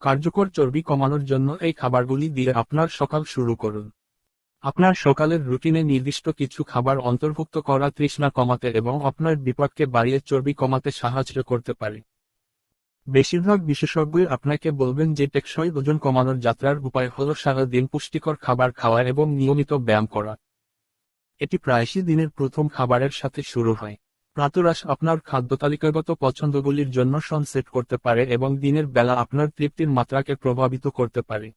কার্যকর চর্বি কমানোর জন্য এই খাবারগুলি দিয়ে আপনার সকাল শুরু করুন। আপনার সকালের রুটিনে নির্দিষ্ট কিছু খাবার অন্তর্ভুক্ত করা তৃষ্ণা কমাতে এবং আপনার বিপাককে বাড়িয়ে চর্বি কমাতে সাহায্য করতে পারে। বেশিরভাগ বিশেষজ্ঞই আপনাকে বলবেন যে টেকসই ওজন কমানোর যাত্রার উপায় হল সারাদিন পুষ্টিকর খাবার খাওয়া এবং নিয়মিত ব্যায়াম করা। এটি প্রায়শই দিনের প্রথম খাবারের সাথে শুরু হয়। প্রাতরাশ আপনার খাদ্য তালিকাগত পছন্দগুলির জন্য সন সেট করতে পারে এবং দিনের বেলা আপনার তৃপ্তির মাত্রাকে প্রভাবিত করতে পারে।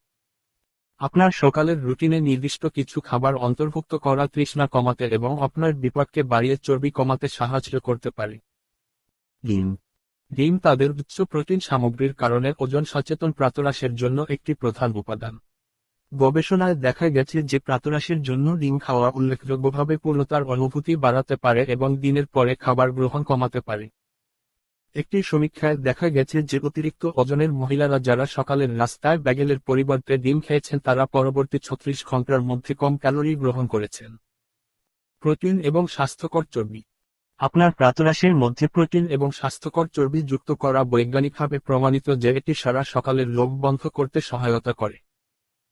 আপনার সকালের রুটিনে নির্দিষ্ট কিছু খাবার অন্তর্ভুক্ত করা তৃষ্ণা কমাতে এবং আপনার বিপাককে বাড়িয়ে চর্বি কমাতে সাহায্য করতে পারে। ডিম। ডিম তাদের উচ্চ প্রোটিন সামগ্রীর কারণে ওজন সচেতন প্রাতরাশের জন্য একটি প্রধান উপাদান। গবেষণায় দেখা গেছে যে প্রাতরাশের জন্য ডিম খাওয়া উল্লেখযোগ্যভাবে পূর্ণতার অনুভূতি বাড়াতে পারে এবং দিনের পরে খাবার গ্রহণ কমাতে পারে। একটি সমীক্ষায় দেখা গেছে যে অতিরিক্ত ওজনের মহিলারা যারা সকালের রাস্তায় ব্যাগেলের পরিবর্তে ডিম খেয়েছেন, তারা পরবর্তী ছত্রিশ ঘণ্টার মধ্যে কম ক্যালোরি গ্রহণ করেছেন। প্রোটিন এবং স্বাস্থ্যকর চর্বি। আপনার প্রাতরাশের মধ্যে প্রোটিন এবং স্বাস্থ্যকর চর্বি যুক্ত করা বৈজ্ঞানিকভাবে প্রমাণিত যে এটি সারা সকালের লোভ বন্ধ করতে সহায়তা করে।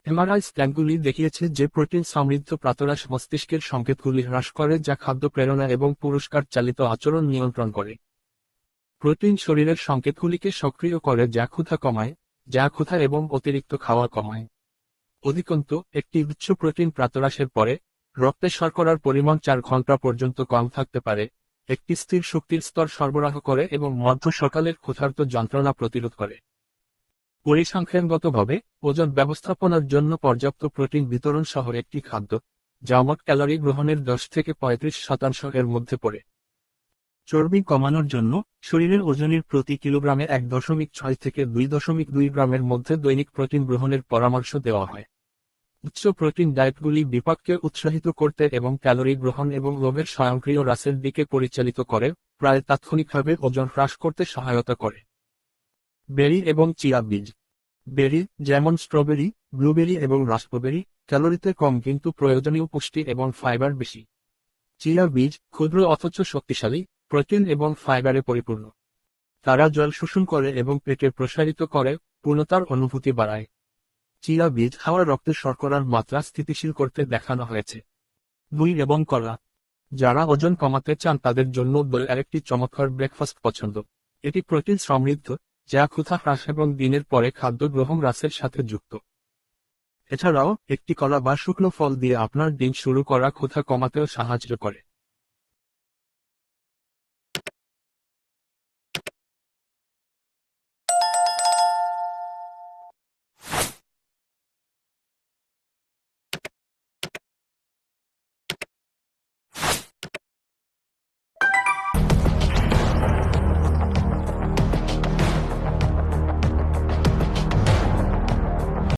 এমআরআই স্ক্যানগুলি দেখিয়েছে যে প্রোটিন সমৃদ্ধ প্রাতরাশ মস্তিষ্কের সংকেতগুলি হ্রাস করে যা খাদ্য প্রেরণা এবং পুরস্কার চালিত আচরণ নিয়ন্ত্রণ করে। প্রোটিন শরীরের সংকেতগুলিকে সক্রিয় করে যা ক্ষুধা কমায়, যা ক্ষুধা এবং অতিরিক্ত খাওয়া কমায়। অধিকন্তু, একটি উচ্চ প্রোটিন প্রাতরাশের পরে, রক্তে শর্করার পরিমাণ চার ঘণ্টা পর্যন্ত কম থাকতে পারে, একটি স্থির শক্তির স্তর সরবরাহ করে এবং মধ্য সকালের ক্ষুধার্ত যন্ত্রণা প্রতিরোধ করে। পরিসংখ্যানগতভাবে, ওজন ব্যবস্থাপনার জন্য পর্যাপ্ত প্রোটিন বিতরণ সহ একটি খাদ্য, যা মোট ক্যালোরি গ্রহণের দশ থেকে পঁয়ত্রিশ শতাংশ এর মধ্যে পড়ে। চর্বি কমানোর জন্য, শরীরের ওজনের প্রতি কিলোগ্রামে এক দশমিক ছয় থেকে দুই দশমিক দুই গ্রামের মধ্যে দৈনিক প্রোটিন গ্রহণের পরামর্শ দেওয়া হয়। উচ্চ প্রোটিন ডায়েটগুলি বিপাককে উৎসাহিত করতে এবং ক্যালোরি গ্রহণ এবং লোভের স্বয়ংক্রিয় হ্রাসের দিকে পরিচালিত করে, প্রায় তাৎক্ষণিকভাবে ওজন হ্রাস করতে সহায়তা করে। বেরি এবং চিয়া বীজ। বেরি যেমন স্ট্রবেরি, ব্লুবেরি এবং রাস্পবেরি, ক্যালোরিতে কম কিন্তু প্রয়োজনীয় পুষ্টি এবং ফাইবার বেশি। চিয়া বীজ ক্ষুদ্র অথচ শক্তিশালী, প্রোটিন এবং ফাইবারে পরিপূর্ণ। তারা জল শোষণ করে এবং পেটে প্রসারিত করে, পূর্ণতার অনুভূতি বাড়ায়। চিয়া বীজ খাওয়ার রক্তের শর্করার মাত্রা স্থিতিশীল করতে দেখানো হয়েছে। দুই এবং কলা। যারা ওজন কমাতে চান তাদের জন্য আরেকটি চমৎকার ব্রেকফাস্ট পছন্দ। এটি প্রোটিন সমৃদ্ধ যা ক্ষুধা, হ্রাস এবং দিনের পরে খাদ্য গ্রহণ হ্রাসের সাথে যুক্ত। এছাড়াও, একটি কলা বা শুকনো ফল দিয়ে আপনার দিন শুরু করা ক্ষুধা কমাতেও সাহায্য করে।